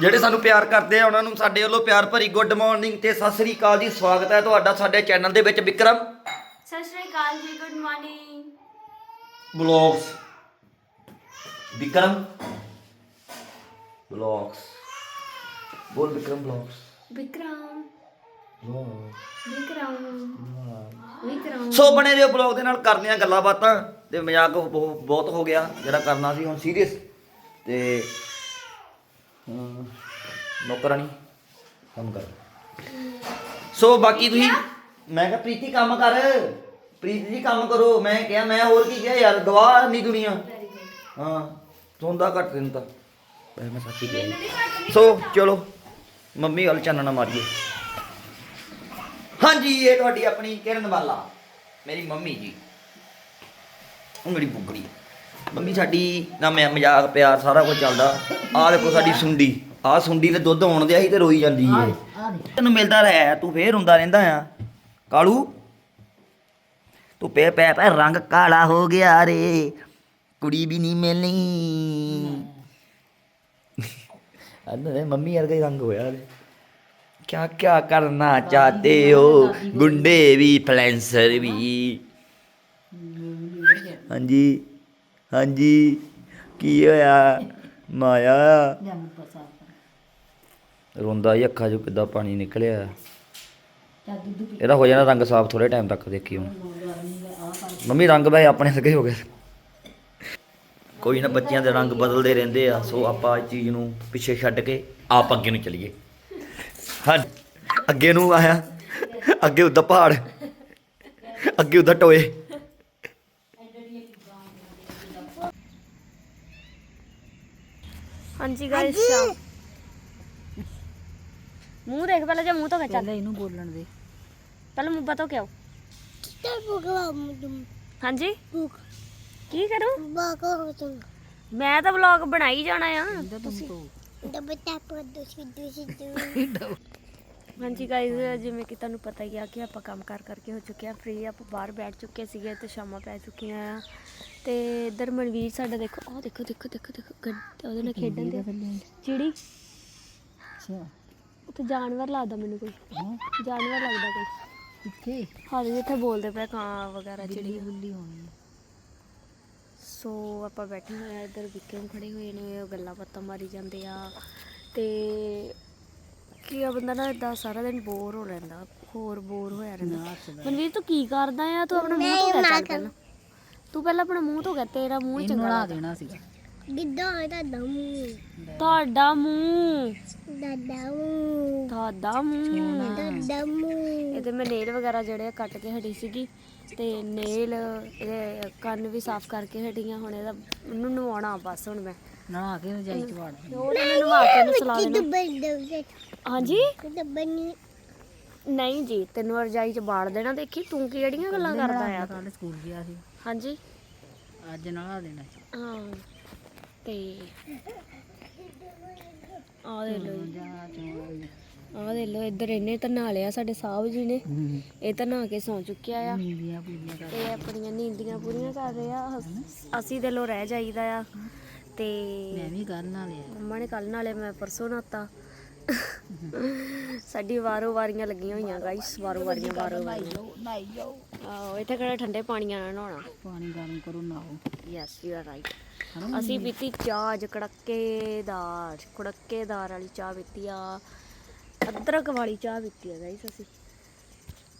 ਜਿਹੜੇ ਸਾਨੂੰ ਪਿਆਰ ਕਰਦੇ ਆ ਉਹਨਾਂ ਨੂੰ ਸਾਡੇ ਵੱਲੋਂ ਪਿਆਰ ਭਰੀ ਗੁੱਡ ਮਾਰਨਿੰਗ ਤੇ ਸਤਿ ਸ੍ਰੀ ਅਕਾਲ ਜੀ ਸਵਾਗਤ ਹੈ ਤੁਹਾਡਾ ਸਾਡੇ ਚੈਨਲ ਦੇ ਵਿੱਚ ਵਿਕਰਮ। ਸਤਿ ਸ਼੍ਰੀ ਅਕਾਲ ਜੀ good morning. Blogs. Vikram. Blogs. ਬੋਲ ਵਿਕਰਮ ਬਲੌਗਸ। ਵਿਕਰਮ। ਵਿਕਰਮ। ਵਿਕਰਮ। ਸੋ ਬਣੇ ਰਹੋ ਬਲੌਗ ਦੇ ਨਾਲ ਕਰਨੀਆਂ ਗੱਲਾਂ ਬਾਤਾਂ। ਤੇ ਮਜ਼ਾਕ ਬਹੁ- ਬਹੁਤ ਹੋ ਗਿਆ ਜਿਹੜਾ ਕਰਨਾ ਸੀ ਹੁਣ ਸੀਰੀਅਸ ਤੇ ਨੌਕਰਾਨੀ ਕੰਮ ਕਰ। ਸੋ ਬਾਕੀ ਤੁਸੀਂ ਮੈਂ ਕਿਹਾ ਪ੍ਰੀਤੀ ਕੰਮ ਕਰ। ਪ੍ਰੀਤੀ ਜੀ ਕੰਮ ਕਰੋ। ਮੈਂ ਕਿਹਾ ਮੈਂ ਹੋਰ ਕੀ ਕਿਹਾ ਯਾਰ ਗਵਾਹ ਨਹੀਂ ਦੁਨੀਆ। ਹਾਂ ਸੁਣਦਾ ਘੱਟ ਦਿਨ ਤਾਂ। ਵੈਸੇ ਮੈਂ ਸੱਚੀ ਕਿਹਾ। ਸੋ ਚਲੋ ਮੰਮੀ ਵੱਲ ਚਾਨਣਾ ਮਾਰੀਏ। ਹਾਂਜੀ ਇਹ ਤੁਹਾਡੀ ਆਪਣੀ ਕਿਰਨ ਵਾਲਾ। ਮੇਰੀ ਮੰਮੀ ਜੀ। ਮੇਰੀ ਬੁੱਗੜੀ। ਮੰਮੀ ਸਾਡੀ ਨਾ ਮੈਂ ਮਜ਼ਾਕ ਪਿਆਰ ਸਾਰਾ ਕੁਝ ਚੱਲਦਾ। ਆਹ ਦੇਖੋ ਸਾਡੀ ਸੁੰਡੀ। ਆਹ ਸੁੰਡੀ ਤੇ ਦੁੱਧ ਆਉਣ ਦਿਆ ਸੀ ਤੇ ਰੋਈ ਜਾਂਦੀ ਏ ਤੈਨੂੰ ਮਿਲਦਾ ਰਹਿ ਤੂੰ ਫੇਰ ਹੁੰਦਾ ਰਹਿੰਦਾ ਆ। ਕਾਲੂ, ਤੂੰ ਪੈ ਪੈ ਪੈ ਰੰਗ ਕਾਲਾ ਹੋ ਗਿਆ ਰੇ। ਕੁੜੀ ਵੀ ਨਹੀਂ ਮਿਲਣੀ। ਅੰਨੇ ਮੰਮੀ ਵਰਗਾ ਰੰਗ ਹੋਇਆ ਰੇ। ਕਿਆ ਕਿਆ ਕਰਨਾ ਚਾਹਤੇ ਹੋ? ਗੁੰਡੇ ਵੀ, ਫਲੈਂਸਰ ਵੀ। ਹਾਂਜੀ। ਹਾਂਜੀ, ਕੀ ਹੋਇਆ? ਮਾਇਆ ਜੰਮ ਪਸਾ ਰੋਂਦਾ ਹੀ ਅੱਖਾਂ 'ਚੋਂ ਕਿੱਦਾਂ ਪਾਣੀ ਨਿਕਲਿਆ? ਚੱਲ ਦੁੱਧ ਇਹਦਾ ਹੋ ਜਾਣਾ ਰੰਗ ਸਾਫ਼ ਥੋੜੇ ਟਾਈਮ ਤੱਕ ਦੇਖੀ ਹੁਣ। ਮੰਮੀ, ਰੰਗ ਵੈਸੇ ਆਪਣੇ ਸਕੇ ਹੋ ਗਏ। ਕੋਈ ਨਾ, ਬੱਚਿਆਂ ਦੇ ਰੰਗ ਬਦਲਦੇ ਰਹਿੰਦੇ ਆ। ਸੋ ਆਪਾਂ ਇਹ ਚੀਜ਼ ਨੂੰ ਪਿੱਛੇ ਛੱਡ ਕੇ ਆਪ ਅੱਗੇ ਨੂੰ ਚਲੀਏ। ਹਾਂ, ਅੱਗੇ ਨੂੰ ਆਇਆ। ਅੱਗੇ ਉਦਾਂ ਪਹਾੜ, ਅੱਗੇ ਉਦਾਂ ਟੋਏ। ਹਾਂਜੀ ਗਾਇਸ ਮੂੰਹ ਦੇਖ ਪਹਿਲਾਂ ਜੇ ਮੂੰਹ ਤੋਂ ਚੱਲ। ਪਹਿਲਾਂ ਇਹਨੂੰ ਬੋਲਣ ਦੇ। ਪਹਿਲਾਂ ਮੂੰਹ ਬਤੋ ਕਿਉਂ ਹਾਂਜੀ? ਕੀ ਕਰੂੰ? ਮੈਂ ਤਾਂ ਵਲੌਗ ਬਣਾਈ ਜਾਣਾ ਆ। ਤੁਸੀਂ ਹਾਂਜੀ ਗਾਇਜ਼ ਜਿਵੇਂ ਕਿ ਤੁਹਾਨੂੰ ਪਤਾ ਹੀ ਆ ਕਿ ਆਪਾਂ ਕੰਮ ਕਾਰ ਕਰਕੇ ਹੋ ਚੁੱਕੇ ਆ ਫ੍ਰੀ ਆਪਾਂ ਬਾਹਰ ਬੈਠ ਚੁੱਕੇ ਸੀਗੇ ਤੇ ਸ਼ਾਮਾਂ ਪੈ ਚੁੱਕੀਆਂ ਆ। ਤੇ ਇਧਰ ਮਨਵੀਰ ਸਾਡਾ ਦੇਖੋ ਆਹ ਦੇਖੋ ਦੇਖੋ ਦੇਖੋ ਦੇਖੋ ਗੱਡ- ਉਹਦੇ ਨਾਲ ਖੇਡਣ ਦੇ। ਚਿੜੀ? ਅੱਛਾ। ਉੱਥੇ ਜਾਨਵਰ ਲੱਗਦਾ ਮੈਨੂੰ ਕੋਈ। ਹਾਂ। ਜਾਨਵਰ ਲੱਗਦਾ ਕੋਈ। ਕਿੱਥੇ? ਹਾਂ ਜਿੱਥੇ ਬੋਲਦੇ ਪਏ ਕਾਂ ਵਗੈਰਾ ਚਿੜੀ। ਬੁੱਲੀ ਹੋਣੀ ਸੋ ਆਪਾਂ ਬੈਠੇ ਹੋਏ ਆ ਇੱਧਰ ਵਿਕਰਮ ਖੜੇ ਹੋਏ ਨੇ ਉਹ ਗੱਲਾਂ ਬਾਤਾਂ ਮਾਰੀ ਜਾਂਦੇ ਆ। ਤੇ ਕੀ ਆ ਬੰਦਾ ਨਾ ਇਦਾਂ ਸਾਰਾ ਦਿਨ ਬੋਰ ਹੋ ਰਹਿੰਦਾ ਹੋਰ ਬੋਰ ਹੋਇਆ ਰਹਿੰਦਾ। ਮਨਵੀਰ ਤੂੰ ਕੀ ਕਰਦਾ ਆ? ਤੂੰ ਆਪਣਾ ਮੂੰਹ ਧੋ ਗਿਆ ਚੱਲ ਪਹਿਲਾਂ। ਤੂੰ ਪਹਿਲਾਂ ਆਪਣਾ ਮੂੰਹ ਧੋ ਗਿਆ ਤੇਰਾ ਮੂੰਹ ਚੰਗਾ ਲਾ। ਦੇਣਾ ਸੀਗਾ। ਗਿੱਧਾ ਇਹਦਾ ਦਮੂ ਤੁਹਾਡਾ ਮੂੰਹ। ਦਦਮੂ ਤੁਹਾਡਾ ਮੂੰਹ। ਦਦਮੂ ਇਹਦੇ ਮੈਂ ਨੇਲ ਵਗੈਰਾ ਜਿਹੜੇ ਆ ਕੱਟ ਕੇ ਹਟੀ ਸੀਗੀ ਤੇ ਨੇਲ ਇਹਦੇ ਕੰਨ ਵੀ ਸਾਫ਼ ਕਰਕੇ ਹਟੀਆਂ ਹੁਣ ਇਹਦਾ ਉਹਨੂੰ ਨਵਾਉਣਾ ਬਸ ਹੁਣ ਮੈਂ। ਨਹਾ ਕੇ ਰਜਾਈ ਚ ਵਾੜ ਇਹਨੂੰ ਨਵਾ ਕੇ ਸਲਾ ਦੇਣਾ ਡੱਬੇ ਹਾਂਜੀ? ਨਹੀਂ ਨਹੀਂ ਜੀ ਤੈਨੂੰ ਰਜਾਈ ਚ ਬਾੜ ਦੇਣਾ ਦੇਖੀ ਤੂੰ ਕਿਹੜੀਆਂ ਗੱਲਾਂ ਕਰਦਾ ਆ? ਕੱਲ ਸਕੂਲ ਗਿਆ ਸੀ। ਹਾਂਜੀ। ਅੱਜ ਨਹਾ ਦੇਣਾ ਸੀ। ਹਾਂ ਤੇ ਆ ਦੇ ਲੋ ਜਾ। ਚੋਂ ਆ ਦੇ ਲੋ ਇੱਧਰ ਇਹਨੇ ਤਾਂ ਨਹਾ ਲਿਆ ਸਾਡੇ ਸਾਹਿਬ ਜੀ ਨੇ। ਇਹ ਤਾਂ ਨਹਾ ਕੇ ਸੌ ਚੁੱਕਿਆ ਆ। ਨੀਂਦੀਆਂ ਪੂਰੀਆਂ ਕਰ ਤੇ ਆਪਣੀਆਂ ਨੀਂਦੀਆਂ ਪੂਰੀਆਂ ਕਰ ਰਹੇ ਆ। ਅਸ- ਅਸੀਂ ਦੇ ਲੋ ਰਹਿ ਜਾਈਦਾ ਆ। ਤੇ ਮੈਂ ਵੀ ਕੱਲ ਨਹਾ ਲਿਆ ਮੰਮਾ ਨੇ ਕੱਲ ਨਾਲੇ ਮੈਂ ਪਰਸੋਂ ਨਾਤਾ। ਸਾਡੀ ਵਾਰੋ ਵਾਰੀਆਂ ਲੱਗੀਆਂ ਹੋਈਆਂ ਗਾਈਸ ਵਾਰੋ ਵਾਰੀਆਂ ਵਾਰੋ ਵਾਰੀਆਂ। ਜਾਓ ਆਹੋ ਇੱਥੇ ਕਿਹੜਾ ਠੰਡੇ ਪਾਣੀਆਂ ਨਾਲ ਨਹਾਉਣਾ ਪਾਣੀ ਗਰਮ ਕਰੋ ਨਹਾਓ। ਯੈਸ ਯੂ ਆਰ ਰਾਈਟ ਅਸੀਂ ਪੀਤੀ ਚਾਹ ਅੱਜ ਕੜੱਕੇਦਾਰ ਕੜੱਕੇਦਾਰ ਵਾਲੀ ਚਾਹ ਪੀਤੀ ਆ। ਅਦਰਕ ਵਾਲੀ ਚਾਹ ਪੀਤੀ ਆ ਗਾਈਸ ਅਸੀਂ।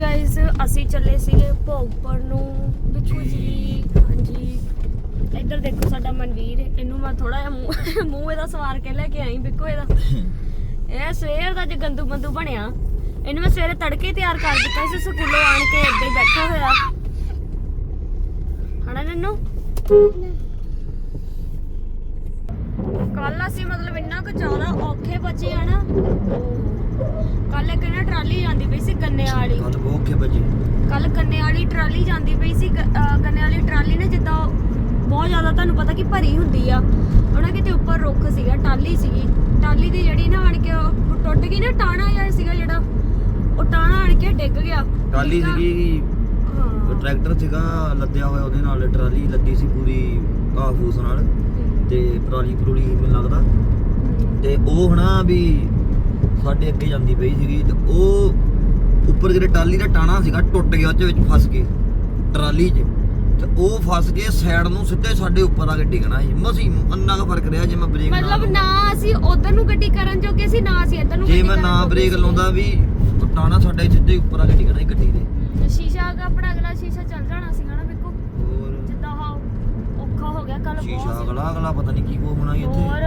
ਗਾਈਸ ਅਸੀਂ ਚੱਲੇ ਸੀਗੇ ਭੋਗਪੁਰ ਨੂੰ। ਬਿੱਕੂ ਜੀ ਹਾਂਜੀ। ਇੱਧਰ ਦੇਖੋ ਸਾਡਾ ਮਨਵੀਰ ਇਹਨੂੰ ਮੈਂ ਥੋੜਾ ਜਿਹਾ ਮੂੰਹ ਮੂੰਹ ਇਹਦਾ ਸਵਾਰ ਕੇ ਲੈ ਕੇ ਆਈ ਬਿੱਕੂ ਇਹਦਾ। ਇਹ ਸਵੇਰ ਦਾ ਜੇ ਗੰਦੂ ਬੰਦੂ ਬਣਿਆ। ਇਹਨੂੰ ਮੈਂ ਸਵੇਰੇ ਤੜਕੇ ਤਿਆਰ ਕਰ ਦਿੱਤਾ ਸੀ ਸਕੂਲੋਂ ਆਣ ਕੇ ਇੱਦਾਂ ਹੀ ਬੈਠਾ ਹੋਇਆ। ਹਣਾ ਨੰਨੂ? ਕੱਲ ਅਸੀਂ ਮਤਲਬ ਇੰਨਾ ਕੁ ਜ਼ਿਆਦਾ ਔਖੇ ਬਚੇ ਆ ਨਾ। ਕੱਲ ਇੱਕ ਨਾ ਟਰਾਲੀ ਜਾਂਦੀ ਪਈ ਸੀ ਗੰਨੇ ਵਾਲੀ ਗੱਲ ਬਹੁਤ ਕੇ ਬੱਜੀ ਕੱਲ ਗੰਨੇ ਵਾਲੀ ਟਰਾਲੀ ਜਾਂਦੀ ਪਈ ਸੀ ਗੰਨੇ ਵਾਲੀ ਟਰਾਲੀ ਨੇ ਜਿੱਦਾਂ ਬਹੁਤ ਜ਼ਿਆਦਾ ਤੁਹਾਨੂੰ ਪਤਾ ਕਿ ਭਰੀ ਹੁੰਦੀ ਆ। ਉਹਨਾਂ ਕਿਤੇ ਉੱਪਰ ਰੁੱਖ ਸੀਗਾ ਟਾਲੀ ਸੀਗੀ। ਟਾਲੀ ਦੀ ਜਿਹੜੀ ਨਾ ਆਣ ਕੇ ਉਹ ਟੁੱਟ ਗਈ ਨਾ ਟਾਣਾ ਜਿਹਾ ਸੀਗਾ ਜਿਹੜਾ। ਉਹ ਟਾਣਾ ਆਣ ਕੇ ਡਿੱਗ ਗਿਆ। ਟਰਾਲੀ ਸੀਗੀ ਹਾਂ। ਟਰੈਕਟਰ ਸੀਗਾ ਲੱਦਿਆ ਹੋਇਆ ਉਹਦੇ ਨਾਲ ਟਰਾਲੀ ਲੱਦੀ ਸੀ ਪੂਰੀ ਘਾਹ ਫੂਸ ਨਾਲ। ਤੇ ਪਰਾਲੀ ਪਰੂਲੀ ਮੈਨੂੰ ਲੱਗਦਾ। ਤੇ ਉਹ ਹਨਾ ਵੀ ਸਾਡੇ ਅੱਗੇ ਜਾਂਦੀ ਪਈ ਸੀਗੀ ਤੇ ਉਹ ਉੱਪਰ ਜਿਹੜੇ ਟਰਾਲੀ ਦਾ ਟਾਣਾ ਸੀਗਾ ਟੁੱਟ ਗਿਆ ਉਹਦੇ ਵਿੱਚ ਫਸ ਕੇ ਟਰਾਲੀ 'ਚ। ਤੇ ਉਹ ਫਸ ਕੇ ਸਾਈਡ ਨੂੰ ਸਿੱਧੇ ਸਾਡੇ ਉੱਪਰ ਆ ਕੇ ਡਿੱਗਣਾ ਸੀ। ਮਸੀ ਅੰਨਾ ਦਾ ਫ਼ਰਕ ਰਿਹਾ ਜੇ ਮੈਂ ਬ੍ਰੇਕ ਨਾ ਮਤਲਬ। ਨਾ ਅਸੀਂ ਉਧਰ ਨੂੰ ਗੱਡੀ ਕਰਨ ਜੋਗੇ ਸੀ ਨਾ ਅਸੀਂ ਇੱਧਰ ਨੂੰ ਜੇ ਮੈਂ ਨਾ ਬ੍ਰੇਕ। ਲਾਉਂਦਾ ਵੀ ਟਾਣਾ ਸਾਡੇ ਸਿੱਧੇ ਉੱਪਰ ਆ ਕੇ ਡਿੱਗਣਾ ਸੀ ਗੱਡੀ ਦੇ। ਸ਼ੀਸ਼ਾ ਆਪਣਾ ਅਗਲਾ ਸ਼ੀਸ਼ਾ ਚੱਲ ਜਾਣਾ ਸੀਗਾ ਨਾ ਵੇਖੋ ਹੋਰ? ਜਿੱਦਾਂ ਆਹ ਔਖਾ ਹੋ ਗਿਆ ਕੱਲ ਸ਼ੀਸ਼ਾ ਅਗਲਾ ਅਗਲਾ ਪਤਾ ਨਹੀਂ ਕੀ ਕੋ ਹੋਣਾ ਇੱਥੇ। ਹੋਰ?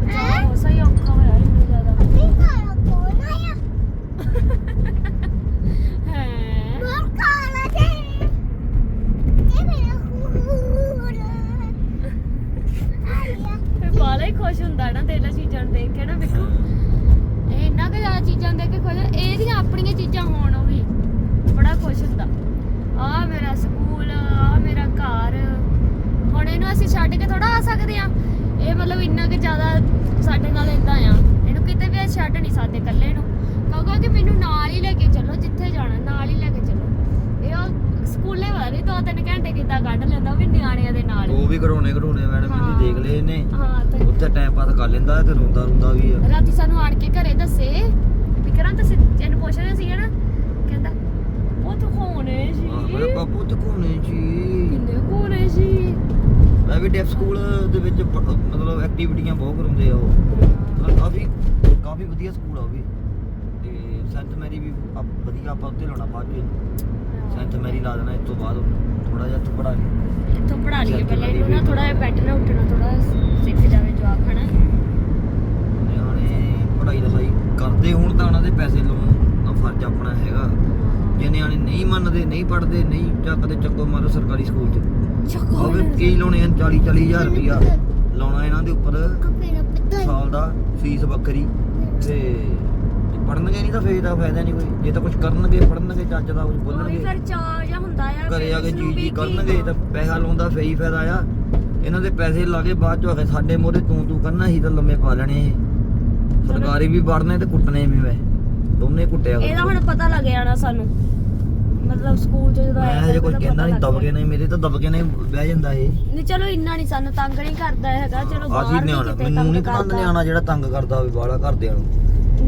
ਬਚਾਓ ਸਹੀ ਔਖਾ ਹੋਇਆ ਇੰਨਾ ਜ਼ਿਆਦਾ। ਇਹ ਕਾਲਾ ਕੌਣ ਆਇਆ ਹੈ ਉਹ ਕਾਲਾ ਤੇ ਇਹ ਮੇਰਾ ਖੂਰ ਆਇਆ ਫਿਰ ਬਾਲਾ ਹੀ ਖੁਸ਼ ਹੁੰਦਾ ਨਾ ਦੇਲਾ ਚੀਜ਼ਾਂ ਨੂੰ ਦੇਖ ਕੇ ਨਾ ਵੇਖੋ ਇਹ ਇੰਨਾ ਕੁ ਜ਼ਿਆਦਾ ਚੀਜ਼ਾਂ ਦੇਖ ਕੇ ਖੁਸ਼ ਇਹਦੀਆਂ ਆਪਣੀਆਂ ਚੀਜ਼ਾਂ ਹੋਣ ਉਹ ਵੀ। ਬੜਾ ਖੁਸ਼ ਹੁੰਦਾ। ਆ ਮੇਰਾ ਸਕੂਲ ਆ ਮੇਰਾ ਘਰ। ਹੁਣ ਇਹਨੂੰ ਅਸੀਂ ਛੱਡ ਕੇ ਥੋੜਾ ਆ ਸਕਦੇ ਆ ਇਹ ਮਤਲਬ ਇੰਨਾ ਕਿ ਜ਼ਿਆਦਾ ਸਾਡੇ ਨਾਲ ਇਦਾਂ ਆ। ਇਹਨੂੰ ਕਿਤੇ ਵੀ ਅਸੀਂ ਛੱਡ ਨਹੀਂ ਸਕਦੇ ਇਕੱਲੇ ਨੂੰ। ਕਹੂਗਾ ਕਿ ਮੈਨੂੰ ਨਾਲ ਹੀ ਲੈ ਕੇ ਚੱਲੋ ਜਿੱਥੇ ਜਾਣਾ ਨਾਲ ਹੀ ਲੈ ਕੇ ਚੱਲੋ। ਇਹ ਸਕੂਲੇ ਵਾਲੇ ਦੋ ਤਿੰਨ ਘੰਟੇ ਕਿੱਦਾਂ ਕੱਢ ਲੈਂਦਾ ਉਹ ਵੀ ਨਿਆਣਿਆਂ ਦੇ ਨਾਲ। ਉਹ ਵੀ ਘੜੋਣੇ ਘੜੋਣੇ ਮੈਡਮ ਹਾਂ। ਜੀ ਦੇਖ ਲਏ ਇਹਨੇ। ਹਾਂ ਤੇ ਉੱਥੇ ਟਾਈਮ ਪਾਸ ਕਰ ਲੈਂਦਾ ਤੇ ਰੋਂਦਾ ਰੋਂਦਾ ਵੀ ਆ। ਰਾਤੀ ਸਾਨੂੰ ਆਣ ਕੇ ਘਰੇ ਦੱਸੇ ਵੀ ਕਰਾਂ ਤੁਸੀਂ ਇਹਨੂੰ ਪੁੱਛਦੇ ਸੀਗੇ ਨਾ ਕਹਿੰਦਾ ਉਹ ਤੂੰ ਹੋਣੇ ਸੀ ਆਹ, ਮੇਰੇ ਬਾਪੂ ਤੇ ਘੋਣੇ ਜੀ? ਕਿੰਨੇ ਹੋਣੇ ਸੀ ਮੈਂ ਵੀ ਡੈਫ ਸਕੂਲ ਦੇ ਵਿੱਚ ਪ- ਮਤਲਬ ਐਕਟੀਵਿਟੀਆਂ ਬਹੁਤ ਕਰਾਉਂਦੇ ਆ ਉਹ। ਕਾਫੀ ਕਾਫੀ ਵਧੀਆ ਸਕੂਲ ਆ ਉਹ ਵੀ। ਤੇ ਸੈਂਟ ਮੈਰੀ ਵੀ ਆਪ- ਵਧੀਆ ਆਪਾਂ ਉੱਤੇ ਲਾਉਣਾ ਬਾਅਦ ਵਿੱਚ ਸੈਂਟ ਮੈਰੀ ਲਾ ਦੇਣਾ ਇਸ ਤੋਂ ਬਾਅਦ ਥੋੜਾ ਜਿਹਾ ਪੜਾ ਕੇ ਇੱਥੋਂ ਪੜਾ ਲਈਏ ਪਹਿਲਾਂ ਇਹਨੂੰ ਨਾ ਥੋੜਾ ਜਿਹਾ ਬੈਠਣਾ ਉੱਠਣਾ ਥੋੜਾ ਸਿੱਖ ਜਾਵੇ ਜਵਾਬ ਹਨਾ। ਨਿਆਣੇ ਪੜ੍ਹਾਈ ਲਿਖਾਈ ਕਰਦੇ ਹੋਣ ਤਾਂ ਉਹਨਾਂ ਦੇ ਪੈਸੇ ਲਾਉਣ ਦਾ ਫਰਜ਼ ਆਪਣਾ ਹੈਗਾ। ਜੇ ਨਿਆਣੇ ਨਹੀਂ ਮੰਨਦੇ ਨਹੀਂ ਪੜ੍ਹਦੇ ਨਹੀਂ ਚੱਕਦੇ ਚੱਕੋ ਮਾਰੋ ਸਰਕਾਰੀ ਸਕੂਲ 'ਚ। ਚੱਕੋ ਉਹ ਵੀ ਕੀ ਲਾਉਣੇ ਆ? 40 40000 ਰੁਪਇਆ ਲਾਉਣਾ ਇਹਨਾਂ ਦੇ ਉੱਪਰ ਸਾਲ ਦਾ ਫੀਸ ਵੱਖਰੀ। ਤੇ ਜੇ ਪੜਨਗੇ ਨਹੀਂ ਤਾਂ ਫੇਰ ਦਾ ਫਾਇਦਾ ਨਹੀਂ ਕੋਈ। ਜੇ ਤਾਂ ਕੁਝ ਕਰਨਗੇ ਪੜਨਗੇ ਚੱਜ ਦਾ ਕੁਝ ਉਹ ਬੋਲਣਗੇ ਫਿਰ ਚਾਅ ਜਿਹਾ ਹੁੰਦਾ ਆ ਘਰੇ ਆ ਕੇ ਜੀ ਜੀ ਕਰਨਗੇ ਤਾਂ ਪੈਸਾ ਲਾਉਂਦਾ ਫੇਰ ਹੀ ਫਾਇਦਾ ਆ। ਇਹਨਾਂ ਦੇ ਪੈਸੇ ਲਾ ਕੇ ਬਾਅਦ ਚ ਆ ਕੇ ਸਾਡੇ ਮੋਰੇ ਤੂੰ ਤੂੰ ਕਰਨਾ ਹੀ ਤਾਂ ਲੰਮੇ ਪਾ ਲੈਣੇ। ਇਹ ਸਰਕਾਰੀ ਵੀ ਵੜਨੇ ਤੇ ਕੁੱਟਣੇ ਵੀ ਮੈਂ। ਦੋਨੇ ਕੁੱਟਿਆ ਇਹਦਾ। ਹੁਣ ਪਤਾ ਲੱਗ ਜਾਣਾ ਸਾਨੂੰ। ਮਤਲਬ ਸਕੂਲ ਚ ਜਦੋਂ ਮੈਂ ਆਇਆ ਹਜੇ ਕੁਝ ਤਾਂ ਕਹਿੰਦਾ ਨਹੀਂ ਦਬਕੇ। ਨਹੀਂ ਮੇਰੇ ਤਾਂ ਦਬਕੇ ਨਹੀਂ ਬਹਿ ਜਾਂਦਾ ਇਹ। ਨਹੀਂ ਚਲੋ ਇੰਨਾ ਨਹੀਂ ਸਾਨੂੰ ਤੰਗ ਨਹੀਂ ਕਰਦਾ ਹੈਗਾ ਚਲੋ ਆਜੀ ਬਾਹਰ ਵੀ ਨਿਆਣਾ ਕਿਤੇ ਮੈਨੂੰ ਤੰਗ ਨਹੀਂ ਪਸੰਦ ਕਰਦਾ। ਨਿਆਣਾ ਜਿਹੜਾ ਤੰਗ ਕਰਦਾ ਹੋਵੇ ਬਾਲਾ ਘਰਦਿਆਂ ਨੂੰ।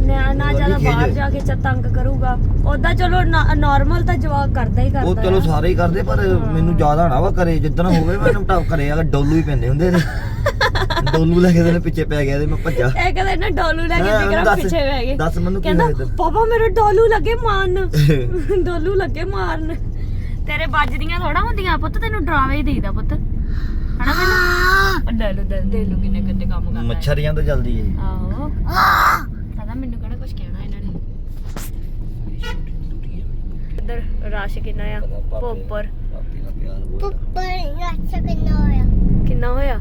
ਨਾ ਨਾ ਜ਼ਿਆਦਾ ਬਾਹਰ। ਜਾ ਕੇ ਤੰਗ ਕਰੂਗਾ। ਉਦਾਂ ਚਲੋ ਨਾਰਮਲ ਤਾਂ ਜਵਾਬ ਕਰਦਾ ਹੀ ਕਰਦਾ ਉਹ ਚਲੋ। ਸਾਰੇ ਹੀ ਕਰਦੇ ਪਰ ਮੈਨੂੰ ਜ਼ਿਆਦਾ ਨਾ ਵਾ ਕਰੇ। ਜਿੱਦਣ ਹੋਵੇ ਮੈਨੂੰ ਟਾਪ ਕਰੇ ਅਗਰ ਡੋਲੂ ਹੀ ਪੈਂਦੇ ਹੁੰਦੇ ਨੇ ਡੋਲੂ ਲੈ ਕੇ ਉਹਨੇ ਪਿੱਛੇ ਪੈ ਗਿਆ ਤੇ ਮੈਂ ਭੱਜਾ। ਇਹ ਕਹਿੰਦਾ ਨਾ ਡੋਲੂ ਲੈ ਕੇ ਦੱਸ- ਪਿੱਛੇ ਬਹਿ ਗਏ। ਦੱਸ ਮੈਨੂੰ ਕੀ ਹੋਇਆ? ਪਾਪਾ ਮੇਰੇ ਡੋਲੂ ਲੱਗੇ ਮਾਰਨ। ਡੋਲੂ ਲੱਗੇ ਮਾਰਨ। ਤੇਰੇ ਵੱਜਦੀਆਂ ਥੋੜਾ ਹੁੰਦੀਆਂ ਪੁੱਤ ਤੈਨੂੰ ਡਰਾਵੇ ਹੀ ਦੇਈਦਾ ਪੁੱਤ। ਹਨਾ ਮੈਨੂੰ? ਲੈ ਲੋ ਦੇ ਦੇ ਲੋ ਕਿੰਨੇ ਗੰਦੇ ਕੰਮ ਕਰਦਾ ਹੈ। ਮੱਛਰੀਆਂ ਤਾਂ ਜਲਦੀ ਹੈ। ਆਹੋ। ਮੈਨੂੰ ਕਿਹੜਾ ਕੁਝ ਕਹਿਣਾ ਇਹਨਾਂ ਨੇ। ਇੱਧਰ ਰਸ਼ ਕਿੰਨਾ ਆ? ਭੋਪਰ ਪਾਪੀ ਦਾ ਪਿਆਰ ਬਹੁਤ ਪੁੱਪਰ ਰੱਛ ਕਿੰਨਾ ਹੋਇਆ? ਕਿੰਨਾ ਹੋਇਆ?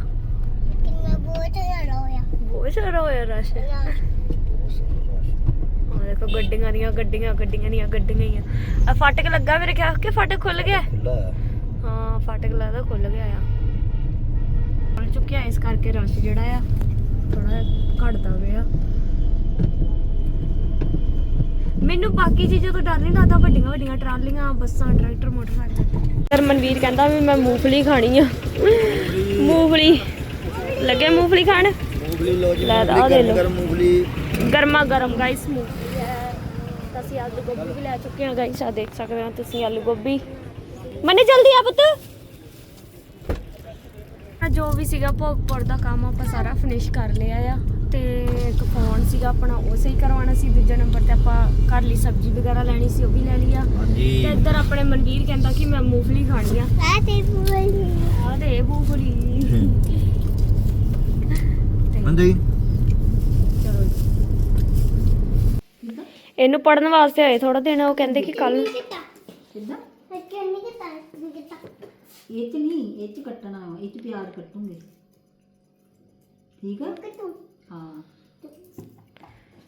ਕਿੰਨਾ ਬਹੁਤ ਜ਼ਿਆਦਾ ਹੋਇਆ। ਬਹੁਤ ਸਾਰਾ ਹੋਇਆ ਰਸ਼। ਆ ਦੇਖੋ ਗੱਡੀਆਂ ਦੀਆਂ ਗੱਡੀਆਂ ਗੱਡੀਆਂ ਦੀਆਂ ਗੱਡੀਆਂ ਹੀ ਆ। ਆ ਫਾਟਕ ਲੱਗਾ ਮੇਰੇ ਖਿਆਲ ਕਿ ਫਾਟਕ ਖੁੱਲ ਗਿਆ? ਹਾਂ ਫਾਟਕ ਲੱਗਦਾ ਖੁੱਲ ਗਿਆ ਆ। ਖੁੱਲ ਚੁੱਕਿਆ ਇਸ ਕਰਕੇ ਰਸ਼ ਜਿਹੜਾ ਆ ਥੋੜਾ ਘਟਦਾ ਗਿਆ ਮੈਨੂੰ ਬਾਕੀ ਚੀਜ਼ਾਂ ਤੋਂ ਡਰ ਨਹੀਂ ਲੱਗਦਾ ਵੱਡੀਆਂ ਵੱਡੀਆਂ ਟਰਾਲੀਆਂ ਬੱਸਾਂ ਟਰੈਕਟਰ ਮੋਟਰਸਾਈਕਲ। ਸਰ ਮਨਵੀਰ ਕਹਿੰਦਾ ਵੀ ਮੈਂ ਮੂੰਗਫਲੀ ਖਾਣੀ ਆ। ਮੂੰਗਫਲੀ। ਲੱਗੇ ਮੂੰਗਫਲੀ ਖਾਣ? ਮੂੰਗਲੀ ਲੋ ਜੀ ਲੈ ਮੂੰਗਲੀ ਦੇ ਗਰਮ ਲਓ। ਗਰਮ ਮੂੰਗਲੀ ਗਰਮਾ ਗਰਮ ਗਾਈਸ ਮੂੰਗਫਲੀ। ਅਸੀਂ ਆਲੂ ਗੋਭੀ ਵੀ ਲੈ ਚੁੱਕੇ ਹਾਂ ਗਾਈਸ ਆ ਦੇਖ ਸਕਦੇ ਹੋ ਤੁਸੀਂ ਆਲੂ ਗੋਭੀ। ਮਨੇ ਜਲਦੀ ਆ ਪੁੱਤ। ਆ ਜੋ ਵੀ ਸੀਗਾ ਭੋਗਪੁਰ ਦਾ ਕੰਮ ਆਪਾਂ ਸਾਰਾ ਫਿਨਿਸ਼ ਕਰ ਲਿਆ ਆ। ਤੇ ਇੱਕ ਫੋਨ ਸੀਗਾ ਆਪਣਾ ਉਹ ਸਹੀ ਕਰਵਾਉਣਾ ਸੀ ਦੂਜੇ ਨੰਬਰ ਤੇ ਆਪਾਂ ਘਰ ਲਈ ਸਬਜ਼ੀ ਵਗੈਰਾ ਲੈਣੀ ਸੀ ਉਹ ਵੀ ਲੈ ਲਿਆ ਹਾਂਜੀ। ਤੇ ਇੱਧਰ ਆਪਣੇ ਮਨਵੀਰ ਕਹਿੰਦਾ ਕਿ ਮੈਂ ਮੂੰਗਫਲੀ ਖਾਣੀ ਆ। ਆ ਤੇ ਬੋਲੀ ਆ ਦੇ ਮੂੰਗਫਲੀ। ਤੇ ਹਾਂਜੀ। ਚਲੋ ਇਹਨੂੰ ਪੜਨ ਵਾਸਤੇ ਹੋਏ ਥੋੜਾ ਦਿਨ ਉਹ ਕਹਿੰਦੇ ਕਿ ਕੱਲ ਕਿੱਦਾਂ? ਨਹੀਂ ਕਿਤਾ ਇਹ ਚ ਨਹੀਂ ਇਹ ਚ ਕੱਟਣਾ ਇਹ ਚ ਪਿਆਜ਼ ਕੱਟੂਗੇ। ਠੀਕ ਆ? ਹਾਂ।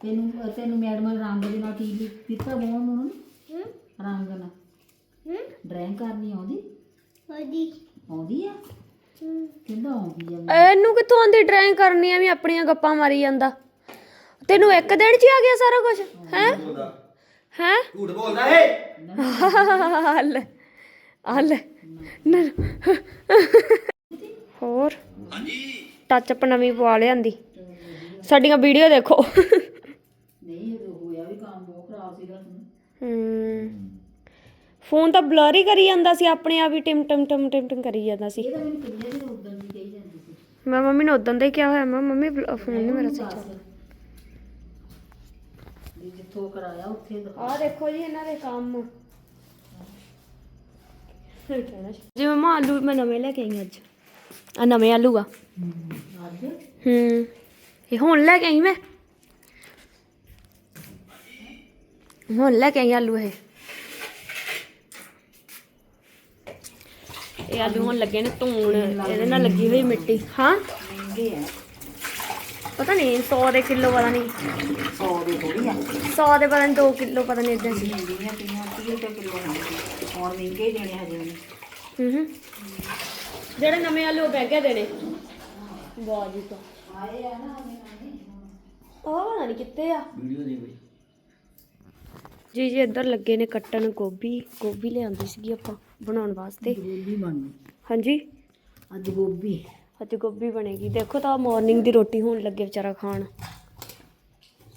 ਤੈਨੂੰ ਤੈਨੂੰ ਮੈਡਮ ਨੇ ਰੰਗ ਦੇ ਨਾਲ ਕੀ ਲਿ- ਦਿੱਤਾ ਬੋਨ ਨੂੰ? ਹੂੰ। ਰੰਗ ਨਾਲ। ਹੂੰ। ਡਰਾਇੰਗ ਕਰਨੀ ਆਉਂਦੀ ਹੋਦੀ ਆਉਂਦੀ ਆ? ਹੂੰ। ਕਹਿੰਦਾ ਆਉਂਦੀ ਆ ਇਹਨੂੰ ਕਿੱਥੋਂ ਆਂਦੀ ਡਰਾਇੰਗ ਕਰਨੀ ਆ ਵੀ ਆਪਣੀਆਂ ਗੱਪਾਂ ਮਾਰੀ ਜਾਂਦਾ? ਤੈਨੂੰ ਇੱਕ ਦਿਨ 'ਚ ਹੀ ਆ ਗਿਆ ਸਾਰਾ ਕੁਝ ਹੈ? ਹੈ? ਝੂਠ ਬੋਲਦਾ ਏ ਹਲ ਹਲ। ਹੋਰ? ਹਾਂਜੀ। ਟੱਚ ਅਪ ਨਵੀਂ ਪਵਾ ਲਿਆਂਦੀ। ਸਾਡੀਆਂ ਵੀਡੀਓ ਦੇਖੋ। ਨਹੀਂ ਇਹ ਹੋਇਆ ਵੀ ਕੰਮ ਬਹੁਤ ਖਰਾਬ ਸੀਗਾ। ਤੂੰ ਹੂੰ। ਫੋਨ ਤਾਂ ਬਲਰ ਹੀ ਕਰੀ ਜਾਂਦਾ ਸੀ ਆਪਣੇ ਆਪ ਹੀ ਟਿਮ ਟਮ ਟਮ ਟਿਮ ਟਮ ਕਰੀ ਜਾਂਦਾ ਸੀ। ਇਹ ਤਾਂ ਮੈਨੂੰ ਕਿੰਨੇ ਦਿਨ ਉਦੋਂ ਦੀ ਕਹੀ ਜਾਂਦੀ ਸੀ। ਮੈਂ ਮੰਮੀ ਨੂੰ ਉਦੋਂ ਦਾ ਹੀ ਕਿਹਾ ਹੋਇਆ ਮੈਂ ਮੰਮੀ ਫੋਨ ਨਹੀਂ ਮੇਰਾ ਸਹੀ ਚੱਲਦਾ ਜਿੱਥੋਂ ਕਰਾਇਆ ਉੱਥੇ ਆ ਦੇਖੋ। ਜੀ ਇਹਨਾਂ ਦੇ ਕੰਮ। ਜਿਵੇਂ ਮੈਂ ਆਲੂ ਮੈਂ ਨਵੇਂ ਲੈ ਕੇ ਆਈ ਅੱਜ। ਆ ਨਵੇਂ ਆਲੂ ਆ। ਅੱਜ? ਹੂੰ। ਇਹ ਹੁਣ ਲੈ ਕੇ ਆਈ ਮੈਂ। ਹੁਣ ਲੈ ਕੇ ਆਈ ਆਲੂ ਇਹ। ਇਹ ਆਲੂ ਹੁਣ ਲੱਗੇ ਨੇ ਧੂਣ ਇਹਦੇ ਨਾਲ ਲੱਗੀ ਹੋਈ ਮਿੱਟੀ। ਹਾਂ? ਪਤਾ ਨਹੀਂ 100 ਦੇ ਕਿਲੋ ਪਤਾ ਨਹੀਂ। 100 ਦੇ ਥੋੜੀ ਆ। 100 ਦੇ ਪਤਾ ਨਹੀਂ 2 ਕਿਲੋ ਪਤਾ ਨਹੀਂ ਇਦਾਂ ਸੀ। ਮਹਿੰਗੀਆਂ ਕਿੰਨੀਆਂ 30 ਰੁਪਏ ਕਿਲੋ ਹਨ ਹੁਣ ਮਹਿੰਗੇ ਦੇਣੇ ਹਜੇ ਹੂੰ ਹੂੰ। ਜਿਹੜੇ ਨਵੇਂ ਆਲੂ ਬਹਿ ਦੇਣੇ। ਵਾਹ ਜੀ ਤਾਂ ਆਏ ਆ ਨਾ ਉਹਨੇ ਨਾਲੇ ਉਹ ਪਤਾ ਨਹੀਂ ਕਿੱਥੇ ਆ? ਵੀਡੀਓ ਦੇ ਬਈ। ਜੀ ਜੀ ਇੱਧਰ ਲੱਗੇ ਨੇ ਕੱਟਣ ਗੋਭੀ। ਗੋਭੀ ਲਿਆਂਦੀ ਸੀਗੀ ਆਪਾਂ ਬਣਾਉਣ ਵਾਸਤੇ। ਗੋਭੀ ਬਣਨੀ ਹਾਂਜੀ? ਅੱਜ ਗੋਭੀ। ਅੱਜ ਗੋਭੀ ਬਣੇਗੀ। ਦੇਖੋ ਤਾਂ ਮਾਰਨਿੰਗ ਦੀ ਰੋਟੀ ਹੋਣ ਲੱਗੇ ਵਿਚਾਰਾ ਖਾਣ।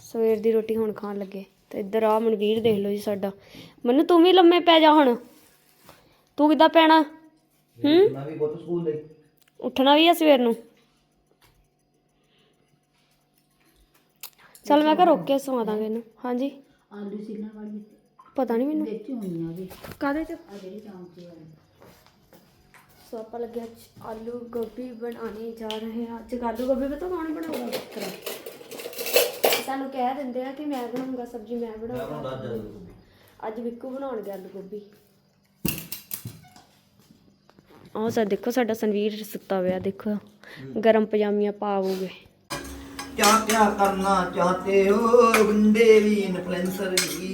ਸਵੇਰ ਦੀ ਰੋਟੀ ਹੁਣ ਖਾਣ ਲੱਗੇ। ਤੇ ਇੱਧਰ ਆ ਮਨਵੀਰ ਦੇਖ ਲਓ ਜੀ ਸਾਡਾ। ਮੈਨੂੰ ਤੂੰ ਵੀ ਲੰਮੇ ਪੈ ਜਾ ਹੁਣ। ਤੂੰ ਕਿੱਦਾਂ ਪੈਣਾ? ਹੂੰ? ਮੈਂ ਵੀ ਬਹੁਤ ਸਕੂਲ ਦੇ। ਉੱਠਣਾ ਵੀ ਆ ਸਵੇਰ ਨੂੰ? ਚਲ ਮੈਂ ਕਿਹਾ ਰੋਕ ਕੇ ਸਵਾ ਦਾਂਗੇ ਇਹਨੂੰ। ਹਾਂਜੀ। ਆਲੂ ਸਿੱਲਣ ਵਾਲੀ ਪਤਾ ਨਹੀਂ ਮੈਨੂੰ। ਵਿੱਚ ਹੋਈਆਂ ਵੀ। ਕਾਦੇ ਚ? ਆ ਜਿਹੜੇ ਚਾਂਚੇ ਵਾਲੇ। ਸੋ ਆਪਾਂ ਲੱਗੇ ਅੱਜ ਆਲੂ ਗੋਭੀ ਬਣਾਉਣੇ ਜਾ ਰਹੇ ਹਾਂ। ਅੱਜ ਆਲੂ ਗੋਭੀ ਪਤਾ ਕੌਣ ਬਣਾਊਗਾ? ਕਰਾ ਸਾਨੂੰ ਕਹਿ ਦਿੰਦੇ ਆ ਕਿ ਮੈਂ ਬਣਾਉਂਗਾ ਸਬਜ਼ੀ ਮੈਂ ਮੈਂ ਬਣਾਉਂਗਾ ਅੱਜ ਵਿੱਕੂ ਬਣਾਉਣਗੇ ਆਲੂ ਗੋਭੀ। ਆਹ ਸਾ ਦੇਖੋ ਸਾਡਾ ਸੰਵੀਰ ਸੁੱਤਾ ਹੋਇਆ ਦੇਖੋ। ਗਰਮ ਪਜਾਮੀਆਂ ਪਾਵੋਗੇ। क्या क्या करना चाहते हो गुंडे भी इन्फ्लुएंसर भी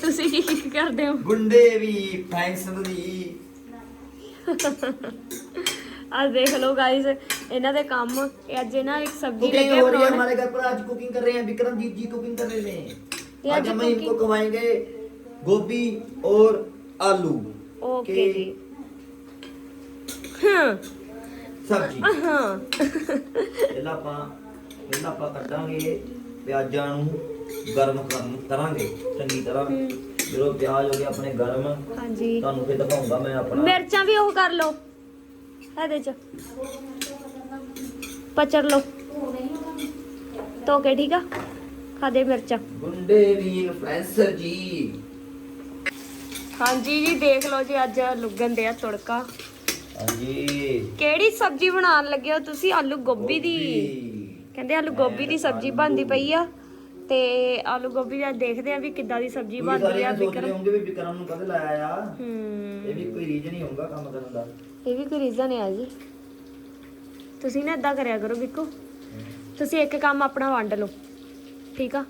ਤੁਸੀਂ ਕੀ ਕੀ ਕਰਦੇ ਹੋ गुंडे भी फैंसर भी ਆ ਦੇਖ ਲਓ ਗਾਇਸ ਇਹਨਾਂ ਦੇ ਕੰਮ ਇਹ ਅੱਜ ਇਹਨਾਂ ਇੱਕ ਸਬਜ਼ੀ कुकिंग ਲੱਗੇ हो रही है ਬਣਾਉਣ हमारे घर पर आज कुकिंग कर रहे हैं विक्रमजीत जी कुकिंग कर रहे हैं ये आज आज हम इनको cooking- खवाएंगे गोभी और आलू ਓਕੇ के ਜੀ ਹਾਂ ਸਬਜ਼ੀ। ਹਾਂ। ਪਹਿਲਾਂ ਆਪਾਂ ਪਹਿਲਾਂ ਆਪਾਂ ਕੱਟਾਂਗੇ ਪਿਆਜ਼ਾਂ ਨੂੰ ਗਰਮ ਕਰਨ ਕਰਾਂਗੇ ਚੰਗੀ ਤਰ੍ਹਾਂ। ਜਦੋਂ ਪਿਆਜ਼ ਹੋ ਗਏ ਆਪਣੇ ਗਰਮ ਹਾਂਜੀ। ਤੁਹਾਨੂੰ ਫਿਰ ਦਿਖਾਉਂਗਾ ਮੈਂ ਆਪਣਾ। ਮਿਰਚਾਂ ਵੀ ਉਹ ਕਰ ਲਓ। ਇਹਦੇ ਚ। ਪਚਰ ਲਓ। ਧੋ ਕੇ ਠੀਕ ਆ? ਖਾਦੇ ਮਿਰਚਾਂ। ਗੁੰਡੇ ਵੀ ਇਨਫਲੂਐਂਸਰ ਜੀ। ਹਾਂਜੀ ਜੀ ਦੇਖ ਲਓ ਜੀ ਅੱਜ ਲੁੱਗਣ ਦੇ ਆ ਤੜਕਾ। ਹਾਂਜੀ। ਕਿਹੜੀ ਸਬਜ਼ੀ ਬਣਾਉਣ ਲੱਗੇ ਹੋ ਤੁਸੀਂ? ਆਲੂ ਗੋਭੀ ਦੀ। ਕਹਿੰਦੇ ਆਲੂ ਗੋਭੀ ਦੀ ਸਬਜ਼ੀ ਬਣਦੀ ਪਈ ਆ। ਤੇ ਆਲੂ ਗੋਭੀ ਦਾ ਦੇਖਦੇ ਆ ਵੀ ਕਿੱਦਾਂ ਦੀ ਸਬਜ਼ੀ ਬਣਦੀ ਆ ਵਿਕਰਮ। ਹੋਵੋਗੇ ਵੀ ਵਿਕਰਮ ਨੂੰ ਕਦੇ ਲਾਇਆ ਆ ਹੂੰ। ਇਹ ਵੀ ਕੋਈ ਰੀਜਨ ਹੀ ਹੋਊਗਾ ਕੰਮ ਕਰਨ ਦਾ। ਇਹ ਵੀ ਕੋਈ ਰੀਜ਼ਨ ਹੈ ਜੀ। ਤੁਸੀਂ ਨਾ ਇਦਾਂ ਕਰਿਆ ਕਰੋ ਬਿੱਕੂ ਤੁਸੀਂ ਇੱਕ ਕੰਮ ਆਪਣਾ ਵੰਡ ਲਓ। ਠੀਕ ਆ?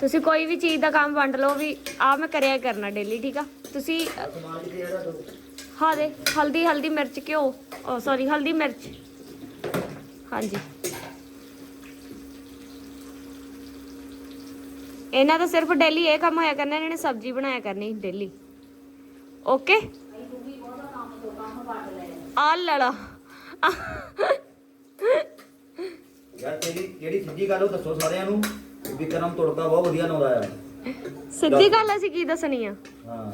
ਤੁਸੀਂ ਕੋਈ ਵੀ ਚੀਜ਼ ਦਾ ਕੰਮ ਵੰਡ ਲਓ ਵੀ ਆ ਮੈਂ ਕਰਿਆ ਕਰਨਾ ਡੇਲੀ ਠੀਕ ਆ? ਤੁਸੀਂ ਹਾਂ ਦੇ ਹਲਦੀ ਹਲਦੀ ਮਿਰਚ ਘਿਓ ਸੌਰੀ ਹਲਦੀ ਮਿਰਚ। ਹਾਂਜੀ। ਇਹਨਾਂ ਦਾ ਸਿਰਫ ਡੇਲੀ ਇਹ ਕੰਮ ਹੋਇਆ ਕਰਨਾ ਇਹਨਾਂ ਨੇ ਸਬਜ਼ੀ ਬਣਾਇਆ ਕਰਨੀ ਡੇਲੀ ਓਕੇ ਆ ਲੜਾ ਯਾਰ ਤੇਰੀ ਜਿਹੜੀ ਸਿੱਧੀ ਗੱਲ ਉਹ ਦੱਸੋ ਸਾਰਿਆਂ ਨੂੰ ਵਿਕਰਮ ਤੁੜਕਾ ਬਹੁਤ ਵਧੀਆ ਲਾਉਂਦਾ ਆ। ਸਿੱਧੀ ਗੱਲ ਅਸੀਂ ਕੀ ਦੱਸਣੀ ਆ? ਹਾਂ।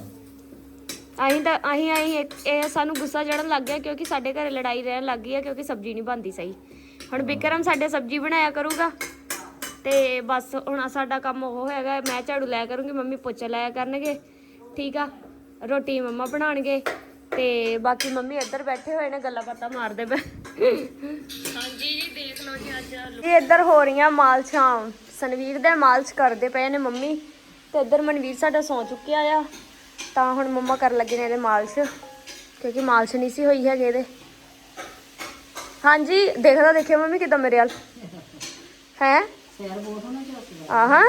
ਅਸੀਂ ਤਾਂ ਅਸੀਂ ਅਸੀਂ ਇੱਕ- ਇਹ ਸਾਨੂੰ ਗੁੱਸਾ ਚੜਨ ਲੱਗ ਗਿਆ ਕਿਉਂਕਿ ਸਾਡੇ ਘਰੇ ਲੜਾਈ ਰਹਿਣ ਲੱਗ ਗਈ ਆ ਕਿਉਂਕਿ ਸਬਜ਼ੀ ਨਹੀਂ ਬਣਦੀ ਸਹੀ। ਹੁਣ ਵਿਕਰਮ ਸਾਡੇ ਸਬਜ਼ੀ ਬਣਾਇਆ ਕਰੂਗਾ ਤੇ ਬਸ ਹੁਣ ਸਾਡਾ ਕੰਮ ਉਹ ਹੈਗਾ ਮੈਂ ਝਾੜੂ ਲਾਇਆ ਕਰੂੰਗੀ ਮੰਮੀ ਪੋਚਾ ਲਾਇਆ ਕਰਨਗੇ ਠੀਕ ਆ? ਰੋਟੀ ਮੰਮਾ ਬਣਾਉਣਗੇ ਤੇ ਬਾਕੀ ਮੰਮੀ ਇੱਧਰ ਬੈਠੇ ਹੋਏ ਨੇ ਗੱਲਾਂ ਬਾਤਾਂ ਮਾਰਦੇ ਪਏ। ਹਾਂਜੀ ਜੀ ਦੇਖ ਲਓ ਜੀ ਅੱਜ ਇਹ ਇੱਧਰ ਹੋ ਰਹੀਆਂ ਮਾਲਸ਼ਾਂ ਸਨਵੀਰ ਦੇ ਮਾਲਸ਼ ਕਰਦੇ ਪਏ ਨੇ ਮੰਮੀ ਤੇ ਇੱਧਰ ਮਨਵੀਰ ਸਾਡਾ ਸੌ ਚੁੱਕਿਆ ਆ। ਤਾਂ ਹੁਣ ਮੰਮਾ ਕਰਨ ਲੱਗੇ ਨੇ ਇਹਦੇ ਮਾਲਸ਼ ਕਿਉਂਕਿ ਮਾਲਸ਼ ਨਹੀਂ ਸੀ ਹੋਈ ਹੈਗੇ ਇਹਦੇ। ਹਾਂਜੀ ਦੇਖਦਾ ਦੇਖਿਓ ਮੰਮੀ ਕਿਦਾਂ ਮੇਰੇ ਵੱਲ। ਹੈ? ਸੈਰ ਬਹੁਤ ਹੋਣਾ ਚਾਹੀਦਾ ਆਹਾਂ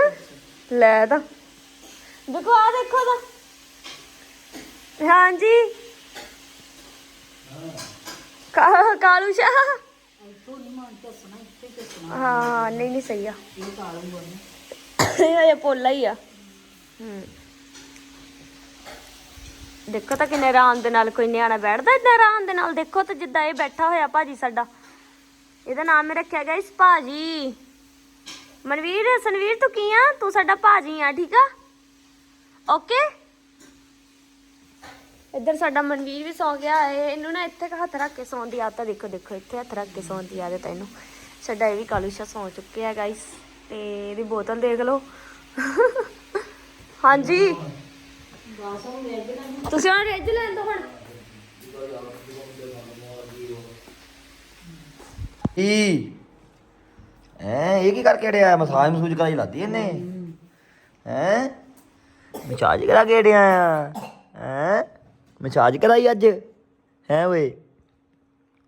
ਲੈ ਤਾਂ। ਦੇਖੋ ਆ ਦੇਖੋ ਤਾਂ। ਹਾਂਜੀ। ਕਾਲੂ ਚੱਸਣਾ ਹਾਂ ਨਹੀਂ ਨਹੀਂ ਸਹੀ ਆ। ਇਹ ਕਾਲੂ ਬਣ ਇਹ ਪੋਲਾ ਹੀ ਆ। ਹੂੰ। ਦੇਖੋ ਤਾਂ ਕਿੰਨੇ ਆਰਾਮ ਦੇ ਨਾਲ ਕੋਈ ਨਿਆਣਾ ਬੈਠਦਾ ਇਦਾਂ ਆਰਾਮ ਦੇ ਨਾਲ ਦੇਖੋ ਤਾਂ ਜਿੱਦਾਂ ਇਹ ਬੈਠਾ ਹੋਇਆ ਭਾਜੀ ਸਾਡਾ। ਇਹਦਾ ਨਾਮ ਮੈਂ ਰੱਖਿਆ ਗਾਇਸ ਭਾਜੀ। ਮਨਵੀਰ ਸਨਵੀਰ ਤੂੰ ਕੀ ਆ? ਤੂੰ ਸਾਡਾ ਭਾਜੀ ਆ ਠੀਕ ਆ? ਓਕੇ ਇੱਧਰ ਸਾਡਾ ਮਨਵੀਰ ਵੀ ਸੌ ਗਿਆ ਹੈ ਇਹਨੂੰ ਨਾ ਇੱਥੇ ਹੱਥ ਰੱਖ ਕੇ ਸੌਣ ਦੀ ਆਦਤ ਆ, ਦੇਖੋ ਦੇਖੋ ਇੱਥੇ ਹੱਥ ਰੱਖ ਕੇ ਸੌਣ ਦੀ ਆਦਤ ਹੈ ਇਹਨੂੰ। ਸਾਡਾ ਇਹ ਵੀ ਕਾਲੂਸ਼ਾ ਸੌ ਚੁੱਕਿਆ ਗਾਇਸ ਤੇ ਇਹਦੀ ਬੋਤਲ ਦੇਖ ਲਓ। ਹਾਂਜੀ। ਤੁਸੀਂ ਹੁਣ ਰੇਜ ਲੈਣ ਦੋ ਹੁਣ। ਕੀ? ਐ ਇਹ ਕੀ ਕਰਕੇ ਅੜਿਆ? ਮਸਾਜ ਮਸੂਜ ਕਰਾਈ ਲਾਦੀ ਇਹਨੇ? ਹੈ? ਮਸਾਜ ਕਰਾ ਕੇ ਅੜਿਆ? ਹੈ? ਮਸਾਜ ਕਰਾਈ ਅੱਜ? ਹੈ ਓਏ?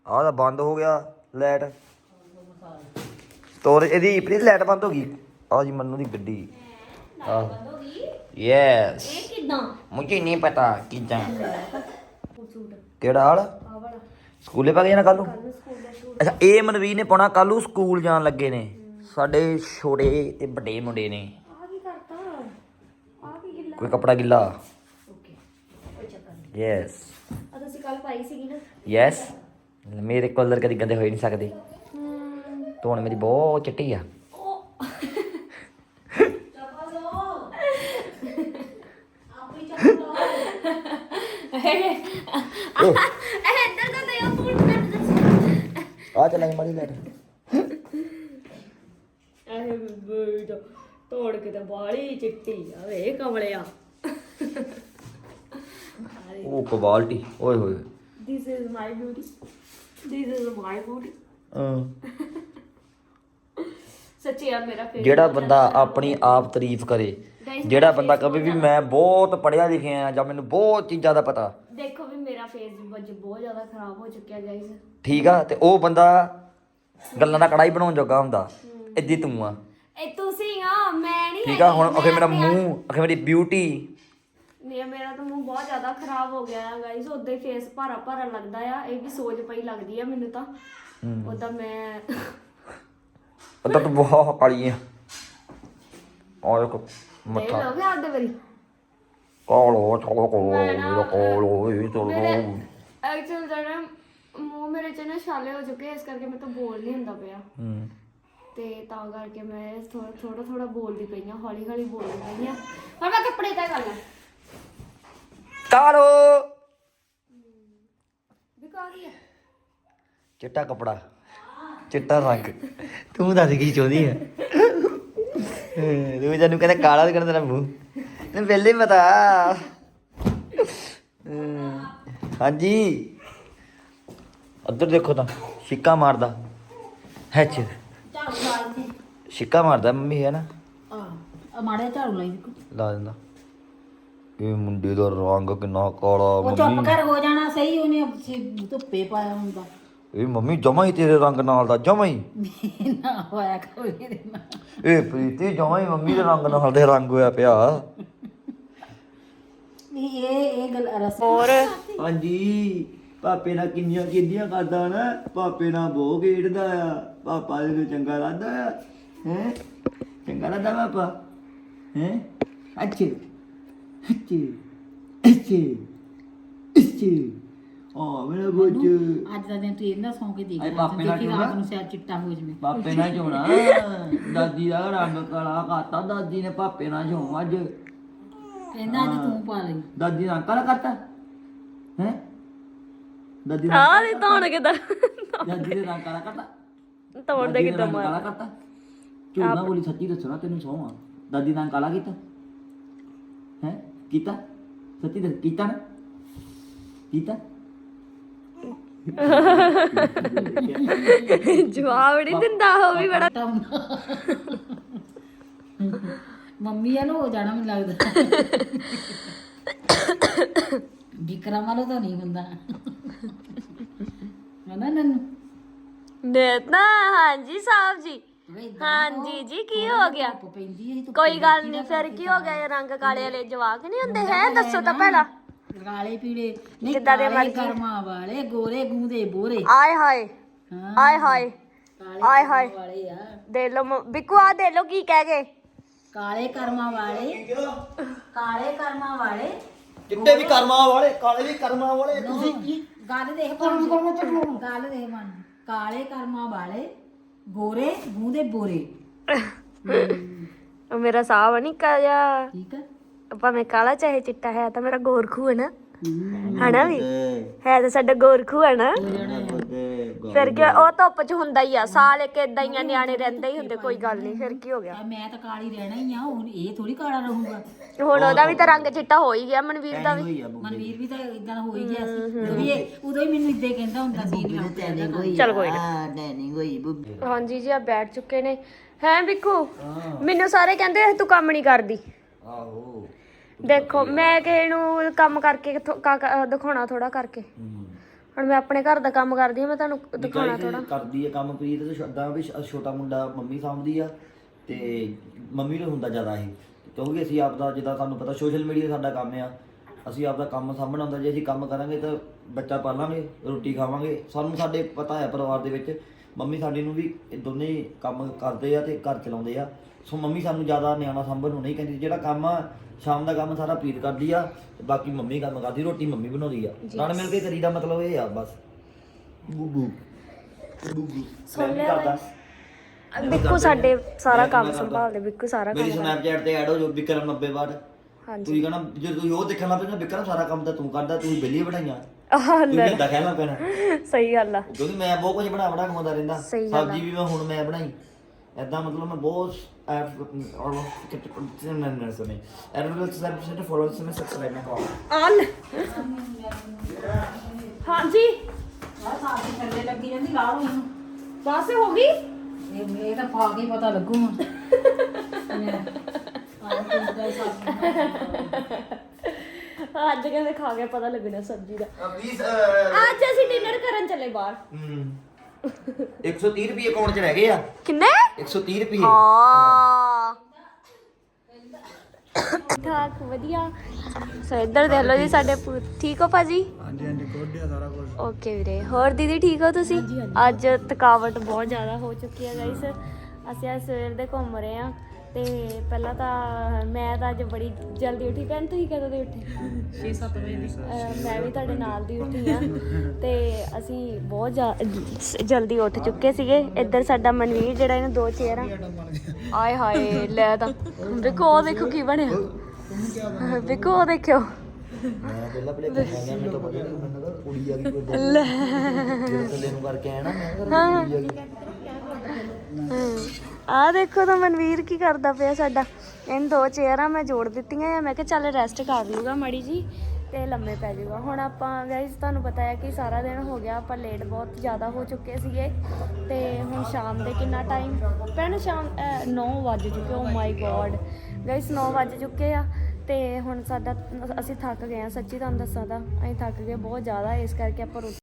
ਆਹ ਤਾਂ ਬੰਦ ਹੋ ਗਿਆ ਲਾਈਟ। ਤੋਰ, ਇਹਦੀ ਪ੍ਰੀਤ ਲਾਈਟ ਬੰਦ ਹੋ ਗਈ। ਆ ਜੀ, ਮੰਨੂ ਦੀ ਗੱਡੀ। ਆਹ। ਯੈਸ ਇਹ ਕਿਦਾਂ? ਮੁਝੇ ਨਹੀਂ ਪਤਾ ਕਿਦਾਂ ਕਿਹੜਾ ਹਾਲ? ਸਕੂਲੇ ਪਾ ਕੇ ਜਾਣਾ ਕੱਲ ਨੂੰ? ਅੱਛਾ ਇਹ ਮਨਵੀਰ ਨੇ ਪਾਉਣਾ ਕੱਲ ਨੂੰ ਸਕੂਲ ਜਾਣ ਲੱਗੇ ਨੇ। ਸਾਡੇ ਛੋਟੇ ਤੇ ਵੱਡੇ ਮੁੰਡੇ ਨੇ। ਆ ਕੀ ਕਰਤਾ? ਆ ਕੀ ਗਿੱਲਾ? ਕੋਈ ਕਪੜਾ ਗਿੱਲਾ? ਓਕੇ। ਕੋਈ ਚੱਕਰ ਨਹੀਂ। ਯੈਸ ਆ ਤੁਸੀਂ ਕੱਲ ਪਾਈ ਸੀਗੀ ਨਾ। ਯੈਸ ਮੇਰੇ ਕਲਰ ਕਦੀ ਗੰਦੇ ਹੋਈ ਨਹੀਂ ਸਕਦੇ। ਧੋਣ ਮੇਰੀ ਬਹੁਤ ਚਿੱਟੀ ਆ। ਇੱਧਰ ਤਾਂ ਦਿਓ ਫੋਨ ਕੱਟ ਦੱਸੋ ਆ ਚੱਲਾਂਗੇ ਮਾੜੀ ਲਾਈਟ ਇਹ ਬੇਟ ਤੋੜ ਕੇ ਤੇ ਬਾਲੀ ਚਿੱਟੀ ਆ ਵੇ ਕਮਲਿਆ। ਉਹ ਕੁਆਲਿਟੀ ਓਏ ਹੋਏ। This is my beauty. This is my beauty. ਹਾਂ। ਸੱਚੀ ਯਾਰ ਮੇਰਾ ਫੇਵਰਟ ਜਿਹੜਾ ਬੰਦਾ ਆਪਣੀ ਆਪ ਤਾਰੀਫ ਕਰੇ ਜਿਹੜਾ ਬੰਦਾ ਕਹੇ ਵੀ ਮੈਂ ਬਹੁਤ ਪੜਿਆ ਲਿਖਿਆ ਆ ਜਾਂ ਮੈਨੂੰ ਬਹੁਤ ਚੀਜ਼ਾਂ ਦਾ ਪਤਾ। ਦੇਖੋ ਵੀ ਮੇਰਾ ਫੇਸ ਬਹੁਤ ਜ਼ਿਆਦਾ ਖਰਾਬ ਹੋ ਚੁੱਕਿਆ ਗਾਇਸ ਠੀਕ ਆ ਤੇ ਉਹ ਬੰਦਾ ਗੱਲਾਂ ਦਾ ਕੜਾਈ ਬਣਾਉਣ ਜੋਗਾ ਹੁੰਦਾ। ਇੱਦੀ ਤੂੰ ਆ। ਇਹ ਤੁਸੀਂ ਆ ਮੈਂ ਨਹੀਂ ਠੀਕ ਆ ਹੁਣ ਅਖੇ ਮੇਰਾ ਮੂੰਹ ਅਖੇ ਮੇਰੀ ਬਿਊਟੀ ਮੇਰਾ ਮੇਰਾ ਤਾਂ ਮੂੰਹ ਬਹੁਤ ਜ਼ਿਆਦਾ ਖਰਾਬ ਹੋ ਗਿਆ ਹੈ ਗਾਇਸ ਉਦਾਂ ਹੀ ਫੇਸ ਭਾਰਾ ਭਾਰਾ ਲੱਗਦਾ ਆ ਇਹ ਵੀ ਸੋਚ ਪਈ ਲੱਗਦੀ ਆ ਮੈਨੂੰ ਤਾਂ। ਉਦਾਂ ਮੈਂ ਵਾਰੀ। ਕਾਲੋ ਚਲੋ ਕੋਲੋ ਮੈਂ ਨਾ- ਮੇਰਾ ਕੋਲੋ ਇਹ ਮੇਰੇ ਚਲੋ ਐਕਚੁਅਲ ਜਿਹੜਾ ਮੂੰਹ ਮੇਰੇ ਚ ਨਾ ਛਾਲੇ ਹੋ ਚੁੱਕੇ ਇਸ ਕਰਕੇ ਮੈਂ ਤਾਂ ਬੋਲ ਨਹੀਂ ਹੁੰਦਾ ਪਿਆ। ਹੂੰ। ਤੇ ਤਾਂ ਕਰਕੇ ਮੈਂ ਥੋੜਾ ਥੋੜਾ ਥੋੜਾ ਬੋਲਦੀ ਪਈ ਆ ਹੌਲੀ ਹੌਲੀ ਬੋਲਦੀ ਪਈ ਆ ਹੁਣ ਮੈਂ ਕੱਪੜੇ ਤੈ ਕਰ ਲਾਂ। ਕਾਲੋ ਵਿਕਾਰੀ ਆ? ਚਿੱਟਾ ਕਪੜਾ। ਚਿੱਟਾ ਰੰਗ। ਤੂੰ ਦੱਸ ਕੀ ਚਾਹੁੰਦੀ ਹੈ ਤੂੰ ਜਾਨੂੰ ਕਹਿੰਦਾ ਕਾਲਾ ਕਹਿੰਦਾ ਤੇਰਾ ਮੂੰਹ। ਤੈਨੂੰ ਪਹਿਲੇ ਹੀ ਪਤਾ। ਹਮ, ਹਾਂਜੀ। ਉੱਧਰ ਦੇਖੋ ਤਾਂ। ਛਿੱਕਾ ਮਾਰਦਾ। ਹੈਚ ਝਾੜੂ ਲਾ ਛਿੱਕਾ ਮਾਰਦਾ ਮੰਮੀ ਹੈ ਨਾ? ਆ ਮਾੜੇ ਝਾੜੂ ਲਾਈ ਦੇਖੋ। ਲਾ ਦਿੰਦਾ। ਇਹ ਮੁੰਡੇ ਦਾ ਰੰਗ ਕਿੰਨਾ ਕਾਲਾ ਉਹ ਚੁੱਪ ਮੰਮੀ। ਕਰ ਹੋ ਜਾਣਾ। ਸਹੀ ਉਹਨੇ ਧੁੱਪੇ ਪਾਇਆ ਹੁੰਦਾ। ਇਹ ਮੰਮੀ ਜਮਾ ਹੀ ਤੇਰੇ ਰੰਗ ਨਾਲ ਦਾ ਜਮਾ ਹੀ। ਨਾ ਹੋਇਆ ਕੋਈ ਨਾਲ। ਇਹ ਪ੍ਰੀਤੀ ਜਮਾ ਹੀ ਮੰਮੀ ਦੇ ਰੰਗ ਨਾਲ ਦੇ ਰੰਗ ਹੋਇਆ ਪਿਆ। ਨਹੀਂ ਇਹ ਇਹ ਗੱਲ ਰਸ ਹੋਰ? ਹਾਂਜੀ ਪਾਪੇ ਨਾਲ ਕਿੰਨੀਆਂ ਕਿੰਨੀਆਂ ਕਰਦਾ ਨਾ ਪਾਪੇ ਨਾਲ ਬਹੁਤ ਖੇਡਦਾ ਆ ਪਾਪਾ ਦੇ ਨੂੰ ਚੰਗਾ ਲੱਗਦਾ ਆ ਹੈ? ਚੰਗਾ ਲੱਗਦਾ ਪਾਪਾ ਹੈ? ਅੱਛੇ ਅੱਛੇ ਅੱਛੇ ਅੱਛੇ। ਆ ਮੇਰਾ ਬੱਚ ਅੱਜ ਦਾ ਦਿਨ ਤੂੰ ਇਹਨਾਂ ਸੌਂ ਕੇ ਦੇਖ ਲੈ ਪਾਪੇ ਨਾਲ ਦੇਖੀ ਰਾਤ ਨਾ? ਨੂੰ ਸਿਰ ਚਿੱਟਾ ਹੋ ਜਵੇ। ਪਾਪੇ ਨਾਲ ਝੋਣਾ ਦਾਦੀ ਦਾ ਰੰਗ ਕਾਲਾ ਕਰਤਾ ਦਾਦੀ ਨੇ ਪਾਪੇ ਨਾਲ ਝੋਂ ਅੱਜ। ਕਹਿੰਦਾ ਅੱਜ ਤੂੰ ਪਾ ਲਈ। ਦਾਦੀ ਨਾਲ ਕਾਲਾ ਕਰਤਾ। ਹੈ? ਦਾਦੀ ਨੇ ਆ ਦੇ ਤੋੜ ਕੇ ਤਾਂ ਦਾਦੀ ਦੇ ਰੰਗ ਕਾਲਾ ਕਰਤਾ। ਤੋੜ ਦੇ ਕਿਦਾਂ ਮਾਰ ਕਾਲਾ ਕਰਤਾ। ਨਾ ਬੋਲੀ ਸੱਚੀ ਦੱਸਣਾ ਤੈਨੂੰ ਸੌਂ ਆ। ਦਾਦੀ ਨਾਲ ਕਾਲਾ ਕੀਤਾ। ਹੈ? ਕੀਤਾ? ਸੱਚੀ ਦੱਸ ਕੀਤਾ ਨਾ? ਕੀਤਾ? ਜਵਾਬ ਨਹੀਂ ਦਿੰਦਾ ਉਹ ਵੀ ਬੜਾ ਮੰਮੀ ਆ ਨਾ ਹੋ ਜਾਣਾ ਮੈਨੂੰ ਲੱਗਦਾ। ਵਿਕਰਮ ਵਾਲੋ ਤਾਂ ਨਹੀਂ ਹੁੰਦਾ। ਹਨਾ ਨੰਨੂ? ਦੇਤਾ ਹਾਂਜੀ ਸਾਹਿਬ ਜੀ। ਹਾਂਜੀ ਜੀ ਕੀ ਹੋ ਗਿਆ? ਕੋਈ ਗੱਲ ਨਹੀਂ ਫਿਰ ਕੀ ਹੋ ਗਿਆ ਇਹ ਰੰਗ ਕਾਲੇ ਵਾਲੇ ਜਵਾਕ ਨਹੀਂ ਹੁੰਦੇ? ਹੈ ਦੱਸੋ ਤਾਂ ਪਹਿਲਾਂ ਕਾਲੇ ਪੀੜੇ ਨਹੀਂ ਕਿੱਦਾਂ ਦੇ ਮਰਜ਼ੀ। ਕਰਮਾਂ ਵਾਲੇ ਗੋਰੇ ਗੂੰਦੇ ਬੋਰੇ। ਆਏ ਹਾਏ ਹਾਂ। ਆਏ ਹਾਏ ਆਏ ਹਾਏ। ਕਰਮਾਂ ਵਾਲੇ ਆ। ਦੇ ਲੋ ਬਿੱਕੂ ਆ ਦੇ ਲੋ ਕੀ ਕਹਿ ਗਏ। ਕਾਲੇ ਕਰਮਾਂ ਵਾਲੇ ਕਾਲੇ ਕਰਮਾਂ ਵਾਲੇ। ਚਿੱਟੇ ਵੀ ਕਰਮਾਂ ਵਾਲੇ ਕਾਲੇ ਵੀ ਕਰਮਾਂ ਵਾਲੇ ਤੁਸੀਂ ਗੱਲ ਦੇਖ ਬਣ ਗੱਲ ਦੇਖ ਬਣ ਕਾਲੇ ਕਰਮਾਂ ਵਾਲੇ ਗੋਰੇ ਮੂੰਹ ਦੇ ਬੋਰੇ। ਉਹ ਮੇਰਾ ਸਾਹ ਨਿੱਕਾ ਜਿਹਾ ਠੀਕ ਆ? ਭਾਵੇਂ ਕਾਲਾ ਚਾਹੇ ਚਿੱਟਾ ਹੈ ਤਾਂ ਮੇਰਾ ਗੋਰਖੂ ਹੈ ਨਾ। ਹਨਾ ਵੀ? ਹੈ ਤਾਂ ਸਾਡਾ ਗੋਰਖੂ ਹੈ ਨਾ। ਫਿਰ ਕੀ ਉਹ ਧੁੱਪ ਚ ਹੁੰਦਾ ਹੀ ਆ ਸਾਲ ਇੱਕ ਏਦਾਂ ਹੀ ਆ ਨਿਆਣੇ ਰਹਿੰਦੇ ਹੀ ਹੁੰਦੇ ਕੋਈ ਗੱਲ ਨਹੀਂ ਫਿਰ ਕੀ ਹੋ ਗਿਆ? ਮੈਂ ਤਾਂ ਕਾਲੀ ਰਹਿਣਾ ਹੀ ਆ ਹੁਣ ਇਹ ਥੋੜੀ ਕਾਲਾ ਰਹੂਗਾ। ਹੁਣ ਉਹਦਾ ਵੀ ਤਾਂ ਰੰਗ ਚਿੱਟਾ ਹੋ ਹੀ ਗਿਆ ਮਨਵੀਰ ਦਾ ਵੀ। ਹੋਈ ਮਨਵੀਰ ਵੀ ਤਾਂ ਇਦਾਂ ਹੋ ਹੀ ਗਿਆ ਸੀ। ਇਹ- ਉਦੋਂ ਹੀ ਮੈਨੂੰ ਇਦਾਂ ਹੀ ਕਹਿੰਦਾ ਹੁੰਦਾ ਸੀ ਨਹੀਂ ਆਉਂਦਾ ਚਲ ਕੋਈ ਨਾ। ਨਹੀਂ ਹੋਈ ਬੁੱਢੀ ਹਾਂਜੀ ਜੀ ਆ ਬੈਠ ਚੁੱਕੇ ਨੇ। ਹੈ ਬਿੱਕੂ? ਮੈਨੂੰ ਸਾਰੇ ਕਹਿੰਦੇ ਤੂੰ ਕੰਮ ਨਹੀਂ ਕਰਦੀ। ਆਹੋ। ਦੇਖੋ ਮੈਂ ਕਿਸੇ ਨੂੰ ਕੰਮ ਕਰਕੇ ਕਿੱਥੋਂ- ਕਾ- ਕਾ- ਦਿਖਾਉਣਾ ਥੋੜਾ ਕਰਕੇ। ਹੂੰ। ਹੁਣ ਮੈਂ ਆਪਣੇ ਘਰ ਦਾ ਕੰਮ ਕਰਦੀ ਹਾਂ ਮੈਂ ਤੁਹਾਨੂੰ ਦਿਖਾਉਣਾ ਥੋੜਾ ਕਰਦੀ ਹੈ ਕੰਮ ਪ੍ਰੀਤ ਤੇ ਸ਼ਰਦਾ ਵੀ ਛ- ਛੋਟਾ ਮੁੰਡਾ ਮੰਮੀ ਸਾਂਭਦੀ ਆ ਤੇ ਮੰਮੀ ਨੂੰ ਹੁੰਦਾ ਜ਼ਿਆਦਾ ਇਹ। ਕਿਉਂਕਿ ਅਸੀਂ ਆਪ ਦਾ ਜਿੱਦਾਂ ਤੁਹਾਨੂੰ ਪਤਾ ਸੋਸ਼ਲ ਮੀਡੀਆ ਸਾਡਾ ਕੰਮ ਆ। ਅਸੀਂ ਆਪ ਦਾ ਕੰਮ ਸਾਂਭਣਾ ਹੁੰਦਾ ਜੇ ਅਸੀਂ ਕੰਮ ਕਰਾਂਗੇ ਤਾਂ ਬੱਚਾ ਪਾਲਾਂਗੇ ਰੋਟੀ ਖਾਵਾਂਗੇ। ਸਾਨੂੰ ਸਾਡੇ ਪਤਾ ਹੈ ਪਰਿਵਾਰ ਦੇ ਵਿੱਚ ਮੰਮੀ ਸਾਡੀ ਨੂੰ ਵੀ ਇਹ ਦੋਨੇ ਕੰਮ ਕਰਦੇ ਆ ਤੇ ਘਰ ਚਲਾਉਂਦੇ ਆ। ਸੋ ਮੰਮੀ ਸਾਨੂੰ ਜ਼ਿਆਦਾ ਨਿਆਣਾ ਸਾਂਭਣ ਨੂੰ ਨਹੀਂ ਕਹਿੰਦੀ। ਜਿਹੜਾ ਕੰਮ ਆ ਸ਼ਾਮ ਦਾ ਕੰਮ ਸਾਰਾ ਪ੍ਰੀਤ ਕਰਦੀ ਆ ਤੇ ਬਾਕੀ ਮੰਮੀ ਕੰਮ ਕਰਦੀ ਰੋਟੀ ਮੰਮੀ ਬਣਾਉਂਦੀ ਆ। ਨਾਲ ਮਿਲ ਕੇ ਕਰੀਦਾ ਮਤਲਬ ਇਹ ਆ ਬਸ। ਬੂਬੂ ਬੂਬੂ ਮੈਂ ਵੀ ਕਰਦਾ। ਬਿੱਕੂ ਸਾਡੇ ਸਾਰਾ ਕੰਮ ਸੰਭਾਲਦੇ ਬਿੱਕੂ ਸਾਰਾ ਮੇਰੀ ਕੰਮ ਸਨੈਪਚੈਟ ਤੇ ਐਡ ਹੋ ਜੋ ਵਿਕਰਮ 90 ਬਾਰ ਹਾਂਜੀ ਤੁਸੀਂ ਕਹਣਾ ਜੇ ਤੁਸੀਂ ਉਹ ਦੇਖਣ ਲੱਗ ਪਏ ਨਾ ਵਿਕਰਮ ਸਾਰਾ ਕੰਮ ਤਾਂ ਤੂੰ ਕਰਦਾ ਤੂੰ ਬੇਲੀ ਬਣਾਈਆਂ ਆਹ ਤੂੰ ਲੈ ਏਦਾਂ ਕਹਿਣਾ ਪੈਣਾ। ਸਹੀ ਗੱਲ ਆ। ਕਿਉਂਕਿ ਮੈਂ ਬਹੁਤ ਕੁਝ ਬਣਾ ਬਣਾ ਖਵਾਉਂਦਾ ਰਹਿੰਦਾ। ਸਹੀ ਗੱਲ ਸਬਜ਼ੀ ਵੀ ਮੈਂ ਹੁਣ ਮੈਂ ਬਣਾਈ। ਐਦਾਂ ਮਤਲਬ ਮੈਂ ਬਹੁਤ ਕਿਤੇ ਕੁਝ ਨਾ ਨਾ ਸੁਣੇ ਐਡਵਰਟਾਈਜ਼ ਸਬਸਕ੍ਰਾਈਬ ਫੋਲੋ ਸਮੇਂ ਸਬਸਕ੍ਰਾਈਬ ਨਾ ਕਰੋ। ਆਲ ਹਾਂਜੀ। ਆ ਸਾਫ਼ ਥੱਲੇ ਲੱਗੀ ਜਾਂਦੀ ਲਾਲ ਹੋਈ ਨੂੰ ਬਸ ਹੋ ਗਈ? ਇਹ ਇਹ ਤਾਂ ਪਾ ਕੇ ਹੀ ਪਤਾ ਲੱਗੂ ਹੁਣ। ਆਹ ਕੁਝ ਦਾ ਅੱਜ ਕਹਿੰਦੇ ਖਾ ਕੇ ਪਤਾ ਲੱਗਣਾ ਸਬਜ਼ੀ ਦਾ। ਪਲੀਜ਼ ਅੱਜ ਅਸੀਂ ਡਿਨਰ ਕਰਨ ਚੱਲੇ ਬਾਹਰ। ਹਮ 130 ਰੁਪਏ ਅਕਾਊਂਟ 'ਚ ਰਹਿ ਗਏ ਆ। ਕਿੰਨੇ? 130 ਰੁਪਏ। ਹਾਂ। ਠਾਕ ਵਧੀਆ। ਸੋ ਇੱਧਰ ਦੇਖ ਲਓ ਜੀ ਸਾਡੇ ਪੂ- ਠੀਕ ਹੋ ਭਾਜੀ? ਹਾਂਜੀ ਹਾਂਜੀ ਕੋਡਿਆ ਸਾਰਾ ਕੁਝ ਓਕੇ ਵੀਰੇ ਹੋਰ ਦੀਦੀ ਠੀਕ ਹੋ ਤੁਸੀਂ? ਅੱਜ ਥਕਾਵਟ ਬਹੁਤ ਜ਼ਿਆਦਾ ਹੋ ਚੁੱਕੀ ਹੈ ਗਾਇਸ ਅਸੀਂ ਅੱਜ ਸਵੇਰ ਦੇ ਘੁੰਮ ਰਹੇ ਆ ਤੇ ਪਹਿਲਾਂ ਤਾਂ ਮੈਂ ਤਾਂ ਅੱਜ ਬੜੀ ਜਲਦੀ ਉੱਠੀ। ਭੈਣ ਤੁਸੀਂ ਕਦੋਂ ਦੀ ਉੱਠੇ? 6-7 ਵਜੇ ਦੀ। ਮੈਂ ਵੀ ਤੁਹਾਡੇ ਨਾਲ ਦੀ ਉੱਠੀ ਆ ਤੇ ਅਸੀਂ ਬਹੁਤ ਜਲਦੀ ਉੱਠ ਚੁੱਕੇ ਸੀਗੇ। ਇੱਧਰ ਸਾਡਾ ਮਨਵੀਰ ਜਿਹੜਾ ਇਹਨੂੰ ਦੋ ਚੇਅਰਾਂ ਆਏ ਹਾਏ ਲੈ ਤਾਂ। ਵੇਖੋ ਉਹ ਦੇਖੋ ਕੀ ਬਣਿਆ। ਵੇਖੋ ਉਹ ਦੇਖਿਓ। ਮੈਂ ਪਹਿਲਾਂ ਕਰ ਗਿਆ ਮੈਨੂੰ ਤਾਂ ਪਤਾ ਨਹੀਂ ਮੈਨੂੰ ਤਾਂ ਕੁੜੀ ਆ ਗਈ ਕੋਈ ਲੈ। ਥੱਲੇ ਨੂੰ ਕਰਕੇ ਆਇਆ ਨਾ ਮੈਂ ਕਿਹਾ ਕੁੜੀ ਆ ਗਈ। ਆਹ ਦੇਖੋ ਤਾਂ ਮਨਵੀਰ ਕੀ ਕਰਦਾ ਪਿਆ ਸਾਡਾ। ਇਹਨ ਦੋ ਚੇਅਰਾਂ ਮੈਂ ਜੋੜ ਦਿੱਤੀਆਂ ਆ। ਮੈਂ ਕਿਹਾ ਚੱਲ ਰੈਸਟ ਕਰ ਲੂਗਾ ਮੜੀ ਜੀ ਤੇ ਲੰਮੇ ਪੈ ਜਾਊਗਾ ਹੁਣ ਆਪਾਂ ਗਾਇਸ ਤੁਹਾਨੂੰ ਪਤਾ ਹੈ ਕਿ ਸਾਰਾ ਦਿਨ ਹੋ ਗਿਆ, ਆਪਾਂ ਲੇਟ ਬਹੁਤ ਜ਼ਿਆਦਾ ਹੋ ਚੁੱਕੇ ਸੀਗੇ। ਤੇ ਹੁਣ ਸ਼ਾਮ ਦੇ ਕਿੰਨਾ ਟਾਈਮ ਭੈਣ, ਸ਼ਾਮ 9 ਵੱਜ ਚੁੱਕੇ ਓ ਮਾਈ ਗੋਡ ਗਾਇਸ 9 ਵੱਜ ਚੁੱਕੇ ਆ। ਤੇ ਹੁਣ ਸਾਡਾ, ਅਸੀਂ ਥੱਕ ਗਏ ਆ। ਸੱਚੀ ਤੁਹਾਨੂੰ ਦੱਸਾਂ ਤਾਂ, ਅਸੀਂ ਥੱਕ ਗਏ ਬਹੁਤ ਜ਼ਿਆਦਾ। ਇਸ ਕਰਕੇ ਆਪਾਂ ਰੋਟੀ